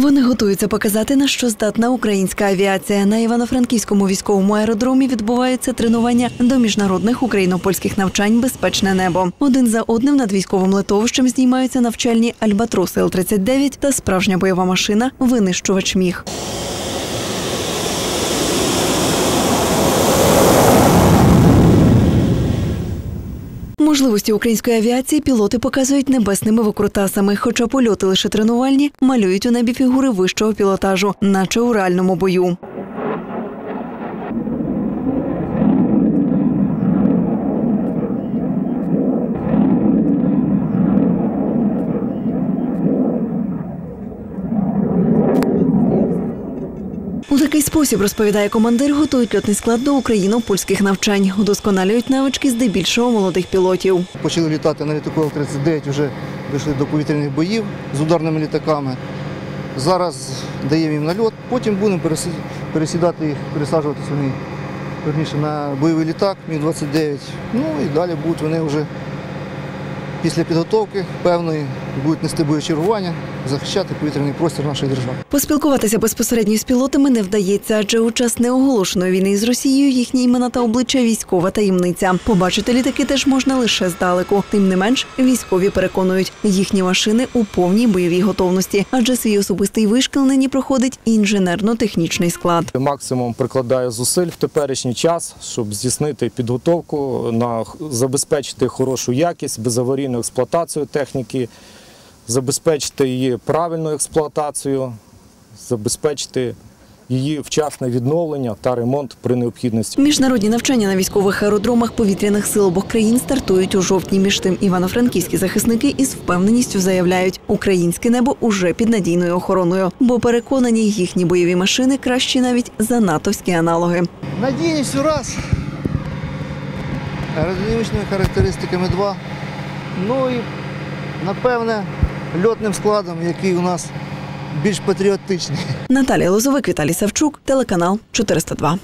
Вони готуються показати, на що здатна українська авіація. На Івано-Франківському військовому аеродромі відбуваються тренування до міжнародних україно-польських навчань Безпечне небо. Один за одним над військовим литовищем знімаються навчальні Альбатрос Л-39 та справжня бойова машина винищувач міг. Можливості української авіації пілоти показують небесними викрутасами, хоча польоти лише тренувальні, малюють у небі фігури вищого пілотажу, наче у реальному бою. У такий спосіб розповідає командир, готують льотний склад до україно-польських навчань, удосконалюють навички здебільшого молодих пілотів. Почали літати на літаку Л-39, вже дійшли до повітряних боїв з ударними літаками. Зараз даємо їм нальот, потім будемо пересідати їх, пересаджуватися вони верніше на бойовий літак Міг-29. Ну і далі будуть вони вже після підготовки певної будуть нести боєчергування, захищати повітряний простір нашої держави. Поспілкуватися безпосередньо з пілотами не вдається, адже у час неоголошеної війни з Росією їхні імена та обличчя військова таємниця. Побачити літаки теж можна лише здалеку. Тим не менш, військові переконують, їхні машини у повній бойовій готовності, адже свій особистий вишкіл нині проходить інженерно-технічний склад. Максимум прикладаю зусиль в теперішній час, щоб здійснити підготовку, на забезпечити хорошу якість, безаварійну експлуатацію техніки, забезпечити її правильну експлуатацію, забезпечити її вчасне відновлення та ремонт при необхідності. Міжнародні навчання на військових аеродромах повітряних сил обох країн стартують у жовтні. Між тим івано-франківські захисники із впевненістю заявляють, українське небо уже під надійною охороною, бо переконані їхні бойові машини кращі навіть за натовські аналоги. Надійність раз. Аеродинамічними характеристиками 2. Ну і напевне льотним складом, який у нас більш патріотичний. Наталія Лозовик, Віталій Савчук, телеканал 402.